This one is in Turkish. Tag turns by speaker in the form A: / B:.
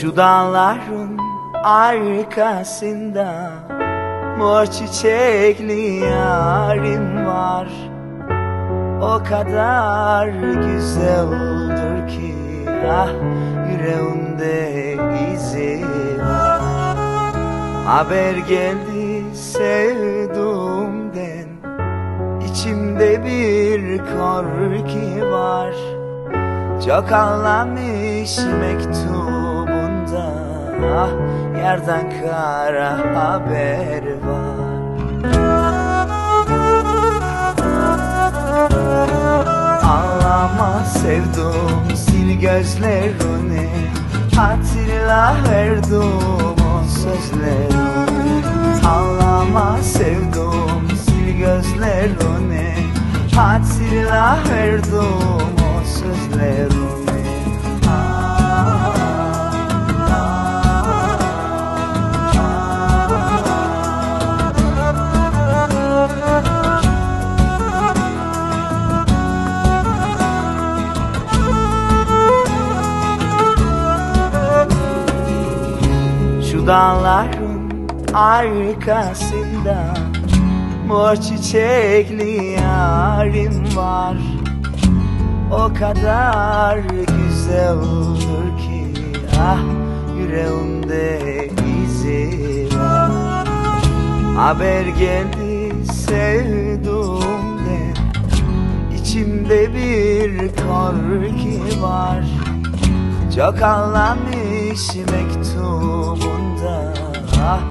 A: Şu dağların arkasında Mor çiçekli yarim var. O kadar güzeldir ki Ah yüreğimde izi var. Haber geldi sevduğumden İçimde bir korku var. Çok ağlamış mektubunda ah, Yerden kara haber var. Ağlama sevdum sil gözlerini. Hatırla verdim o sözlerini Ağlama sevdum sil gözlerini. Hatırla verdim o sözlerini Şu dağların arkasında Mor çiçekli yarim var. O kadar güzeldir ki Ah yüreğimde izi var. Haber geldi sevduğumden İçimde bir korku var. Çok ağlamış mektubunda ah,